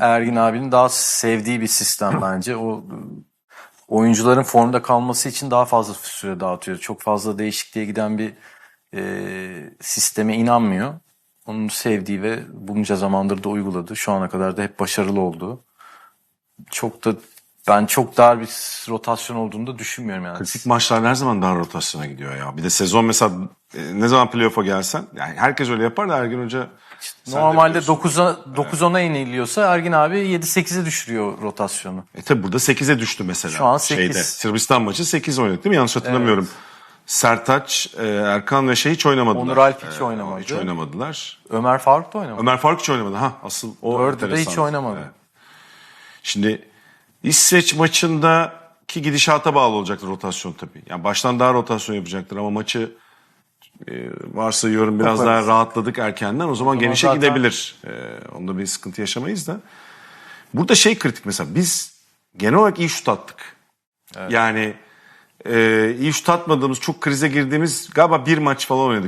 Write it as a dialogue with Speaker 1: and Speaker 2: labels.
Speaker 1: Ergin abinin daha sevdiği bir sistem bence. O oyuncuların formda kalması için daha fazla süre dağıtıyor. Çok fazla değişikliğe giden bir e, sisteme inanmıyor. Onun sevdiği ve bunca zamandır da uyguladığı, şu ana kadar da hep başarılı olduğu. Çok da ben çok dar bir rotasyon olduğunu da düşünmüyorum yani.
Speaker 2: Kritik maçlar her zaman dar rotasyona gidiyor ya. Bir de sezon mesela e, ne zaman playoff'a gelsen yani herkes öyle yapar da Ergin Hoca de
Speaker 1: Normalde
Speaker 2: biliyorsun.
Speaker 1: 9'a 9-10'a iniliyorsa Ergin abi 7-8'e düşürüyor rotasyonu.
Speaker 2: E tabi burada 8'e düştü mesela.
Speaker 1: Şu an 8.
Speaker 2: Şeyde, Sırbistan maçı 8 oynadı değil mi? Yanlış hatırlamıyorum. Sertaç, e, Erkan ve şey hiç oynamadılar.
Speaker 1: Onur Alp hiç
Speaker 2: E,
Speaker 1: oynamadı.
Speaker 2: Hiç oynamadılar.
Speaker 1: Ömer Faruk da oynamadı.
Speaker 2: Ömer Faruk hiç oynamadı. Ha asıl o
Speaker 1: Dördü de hiç oynamadı.
Speaker 2: Evet. Şimdi İsveç maçındaki gidişata bağlı olacaktır rotasyon tabii. Yani baştan daha rotasyon yapacaktır ama maçı e, varsayıyorum biraz
Speaker 1: Yaparız.
Speaker 2: daha rahatladık erkenden o zaman genişe
Speaker 1: zaten-
Speaker 2: gidebilir. E, onda bir sıkıntı yaşamayız da. Burada şey kritik mesela biz genel olarak iyi şut attık. Yani e, iyi şut atmadığımız çok krize girdiğimiz galiba bir maç falan oynadık.